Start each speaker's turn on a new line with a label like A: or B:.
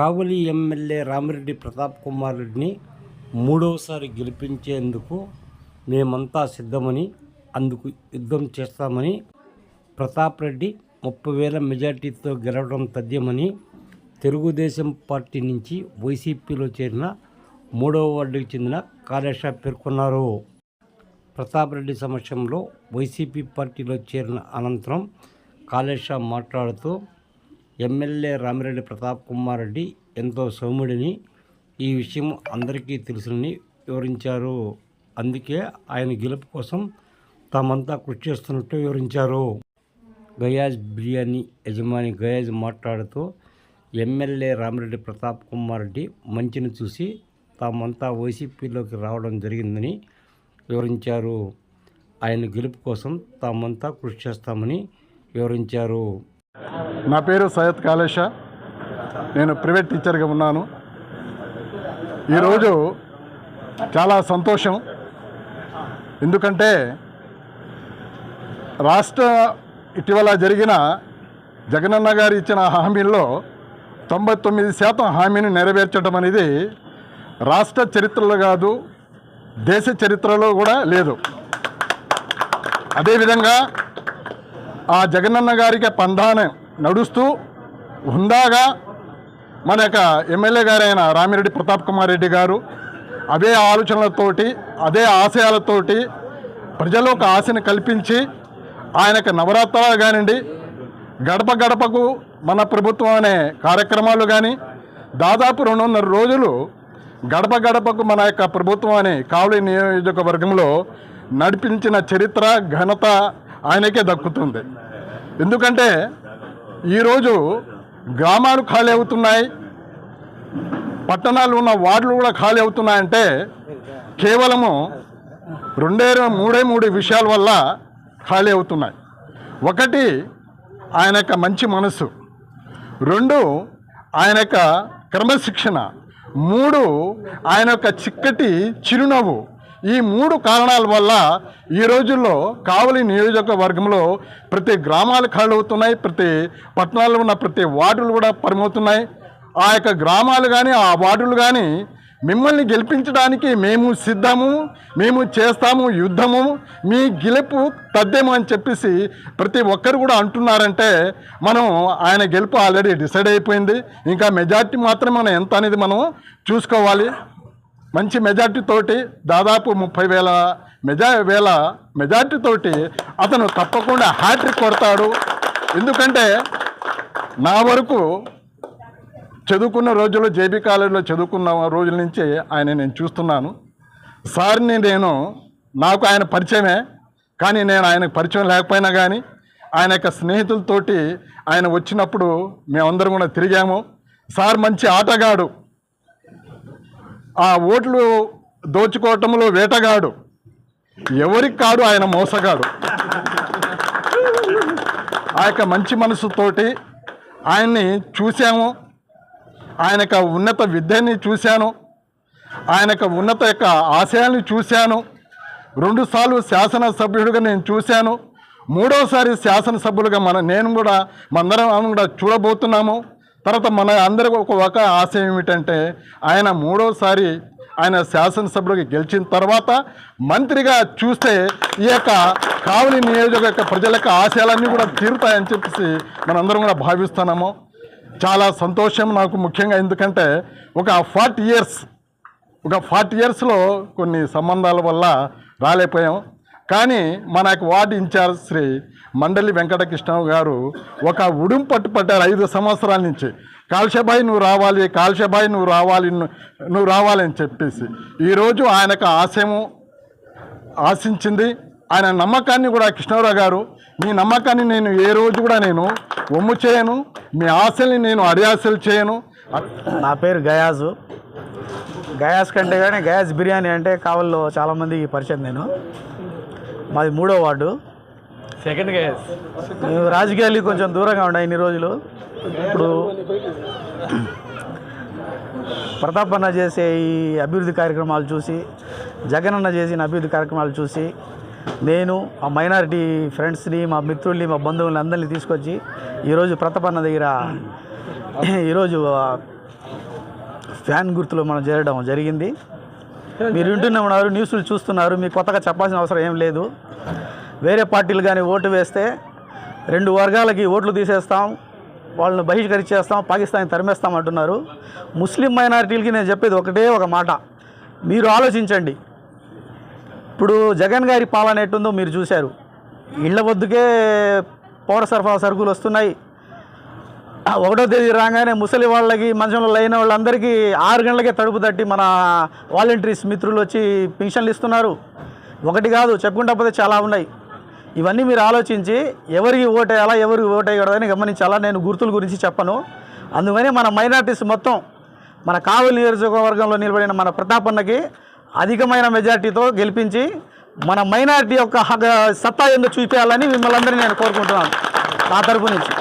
A: కావలి MLA Ramireddy Pratap Kumar రెడ్డిని మూడవసారి గెలిపించేందుకు మేమంతా సిద్ధమని అందుకు యుద్ధం చేస్తామని ప్రతాప్ రెడ్డి ముప్పై వేల మెజార్టీతో గెలవడం తథ్యమని తెలుగుదేశం పార్టీ నుంచి వైసీపీలో చేరిన మూడవ వార్డుకు చెందిన కాళేశ పేర్కొన్నారు. ప్రతాప్ రెడ్డి సమక్షంలో వైసీపీ పార్టీలో చేరిన అనంతరం కాళేశ మాట్లాడుతూ ఎమ్మెల్యే రామిరెడ్డి ప్రతాప్ కుమార్ రెడ్డి ఎంతో సౌమ్యుడిని ఈ విషయం అందరికీ తెలుసునని వివరించారు. అందుకే ఆయన గెలుపు కోసం తామంతా కృషి చేస్తున్నట్టు వివరించారు. గయాజ్ బిర్యానీ యజమాని గయాజ్ మాట్లాడుతూ ఎమ్మెల్యే రామిరెడ్డి ప్రతాప్ కుమార్ రెడ్డి మంచిని చూసి తామంతా వైసీపీలోకి రావడం జరిగిందని వివరించారు. ఆయన గెలుపు కోసం తామంతా కృషి చేస్తామని వివరించారు.
B: నా పేరు సయ్యద్ కాళేష. నేను ప్రైవేట్ టీచర్గా ఉన్నాను. ఈరోజు చాలా సంతోషం. ఎందుకంటే రాష్ట్ర ఇటీవల జరిగిన జగనన్న గారు ఇచ్చిన హామీల్లో తొంభై తొమ్మిది శాతం హామీని నెరవేర్చడం అనేది రాష్ట్ర చరిత్రలో కాదు దేశ చరిత్రలో కూడా లేదు. అదేవిధంగా ఆ జగనన్న గారికి పందాన నడుస్తూ హుందాగా మన యొక్క ఎమ్మెల్యే గారైన రామిరెడ్డి ప్రతాప్ కుమార్ రెడ్డి గారు అదే ఆలోచనలతోటి అదే ఆశయాలతోటి ప్రజలు ఒక ఆశను కల్పించి ఆయనకు నవరాత్రాలు కానివ్వండి గడప గడపకు మన ప్రభుత్వం అనే కార్యక్రమాలు కానీ దాదాపు రెండున్నర రోజులు గడప గడపకు మన యొక్క ప్రభుత్వం అనే కావలి నియోజకవర్గంలో నడిపించిన చరిత్ర ఘనత ఆయనకే దక్కుతుంది. ఎందుకంటే ఈరోజు గ్రామాలు ఖాళీ అవుతున్నాయి. పట్టణాలు ఉన్న వార్డులు కూడా ఖాళీ అవుతున్నాయంటే కేవలము రెండే మూడే మూడు విషయాల వల్ల ఖాళీ అవుతున్నాయి. ఒకటి ఆయన యొక్క మంచి మనసు. రెండు ఆయన యొక్క క్రమశిక్షణ. మూడు ఆయన యొక్క చిక్కటి చిరునవ్వు. ఈ మూడు కారణాల వల్ల ఈ రోజుల్లో కావలి నియోజకవర్గంలో ప్రతి గ్రామాలు ఖాళీ అవుతున్నాయి ప్రతి పట్టణాల్లో ఉన్న ప్రతి వార్డులు కూడా పరిమవుతున్నాయి ఆ యొక్క గ్రామాలు కానీ ఆ వార్డులు కానీ మిమ్మల్ని గెలిపించడానికి మేము సిద్ధము మేము చేస్తాము యుద్ధము మీ గెలుపు తద్దేమో అని చెప్పేసి ప్రతి ఒక్కరు కూడా అంటున్నారంటే మనం ఆయన గెలుపు ఆల్రెడీ డిసైడ్ అయిపోయింది. ఇంకా మెజార్టీ మాత్రం మనం ఎంత అనేది మనం చూసుకోవాలి. మంచి మెజార్టీతోటి దాదాపు ముప్పై వేల మెజా వేల మెజార్టీతోటి అతను తప్పకుండా హ్యాట్రిక్ కొడతాడు. ఎందుకంటే నా వరకు చదువుకున్న రోజుల్లో జేబీ కాలేజీలో చదువుకున్న రోజుల నుంచి ఆయన నేను చూస్తున్నాను. సార్ని నేను నాకు ఆయన పరిచయమే కానీ నేను ఆయనకు పరిచయం లేకపోయినా కానీ ఆయన యొక్క స్నేహితులతోటి ఆయన వచ్చినప్పుడు మేమందరం కూడా తిరిగాము. సార్ మంచి ఆటగాడు. ఆ ఓట్లు దోచుకోవటంలో వేటగాడు. ఎవరికి కాడు ఆయన మోసగాడు. ఆ యొక్క మంచి మనసుతోటి ఆయన్ని చూశాము. ఆయన యొక్క ఉన్నత విద్యని చూశాను. ఆయన యొక్క ఉన్నత యొక్క ఆశయాల్ని చూశాను. రెండుసార్లు శాసనసభ్యుడిగా నేను చూశాను. మూడోసారి శాసనసభ్యులుగా మన నేను కూడా మందరం కూడా చూడబోతున్నాము. తర్వాత మన అందరికి ఒక ఒక ఆశయం ఏమిటంటే ఆయన మూడోసారి ఆయన శాసనసభలోకి గెలిచిన తర్వాత మంత్రిగా చూస్తే ఈ యొక్క కావలి నియోజక యొక్క ప్రజల యొక్క ఆశయాలన్నీ కూడా తీరుతాయని చెప్పేసి మనందరం కూడా భావిస్తున్నాము. చాలా సంతోషం నాకు ముఖ్యంగా ఎందుకంటే ఒక ఫార్టీ ఇయర్స్ ఒక ఫార్టీ ఇయర్స్లో కొన్ని సంబంధాల వల్ల రాలేకపోయాం. కానీ మన యొక్క వార్డు ఇన్ఛార్జ్ శ్రీ మండలి వెంకటకృష్ణ గారు ఒక ఉడుం పట్టు పట్టారు ఐదు సంవత్సరాల నుంచి. కాల్షబాయి నువ్వు రావాలి కాల్షబాయి నువ్వు రావాలి నువ్వు రావాలని చెప్పేసి. ఈరోజు ఆయనకు ఆశయము ఆశించింది. ఆయన నమ్మకాన్ని కూడా కృష్ణరావు గారు మీ నమ్మకాన్ని నేను ఏ రోజు కూడా నేను ఒమ్ము చేయను మీ ఆశల్ని నేను అడియాసలు చేయను.
C: నా పేరు గయాజు. గయాస్ కంటే కానీ గయాస్ బిర్యానీ అంటే కావల్లో చాలామందికి పరిచయం నేను. మాది మూడో వార్డు.
D: సెకండ్ గేస్
C: మేము రాజకీయాలు కొంచెం దూరంగా ఉన్నాయి ఇన్ని రోజులు. ఇప్పుడు ప్రతాప్ అన్న చేసే ఈ అభివృద్ధి కార్యక్రమాలు చూసి జగన్ అన్న చేసిన అభివృద్ధి కార్యక్రమాలు చూసి నేను మా మైనారిటీ ఫ్రెండ్స్ని మా మిత్రుల్ని మా బంధువుల్ని అందరినీ తీసుకొచ్చి ఈరోజు ప్రతాప్ అన్న దగ్గర ఈరోజు ఫ్యాన్ గుర్తులో మనం చేరడం జరిగింది. మీరు వింటున్న ఉన్నారు న్యూస్లు చూస్తున్నారు మీకు కొత్తగా చెప్పాల్సిన అవసరం ఏం లేదు. వేరే పార్టీలు కానీ ఓటు వేస్తే రెండు వర్గాలకి ఓట్లు తీసేస్తాం వాళ్ళని బహిష్కరించేస్తాం పాకిస్తాన్ తరిమేస్తాం అంటున్నారు. ముస్లిం మైనారిటీలకి నేను చెప్పేది ఒకటే ఒక మాట. మీరు ఆలోచించండి. ఇప్పుడు జగన్ గారి పాలన ఎట్టుందో మీరు చూశారు. ఇళ్ళ వద్దుకే పౌర సరఫరా సరుకులు వస్తున్నాయి. ఒకటో తేదీ రాగానే ముసలి వాళ్ళకి మంచంలో అయిన వాళ్ళందరికీ ఆరు గంటలకే తడుపు తట్టి మన వాలంటీర్స్ మిత్రులు వచ్చి పెన్షన్లు ఇస్తున్నారు. ఒకటి కాదు చెప్పుకుంటా పోతే చాలా ఉన్నాయి. ఇవన్నీ మీరు ఆలోచించి ఎవరికి ఓటేయాలా ఎవరికి ఓటేయకూడదని గమనించాలా. నేను గుర్తుల గురించి చెప్పను. అందుకని మన మైనార్టీస్ మొత్తం మన కావలి నియోజకవర్గంలో నిలబడిన మన ప్రతాపన్నకి అధికమైన మెజార్టీతో గెలిపించి మన మైనార్టీ యొక్క సత్తా ఎందుకు చూపించాలని మిమ్మల్ని అందరినీ నేను కోరుకుంటున్నాను. నా తరపు నుంచి.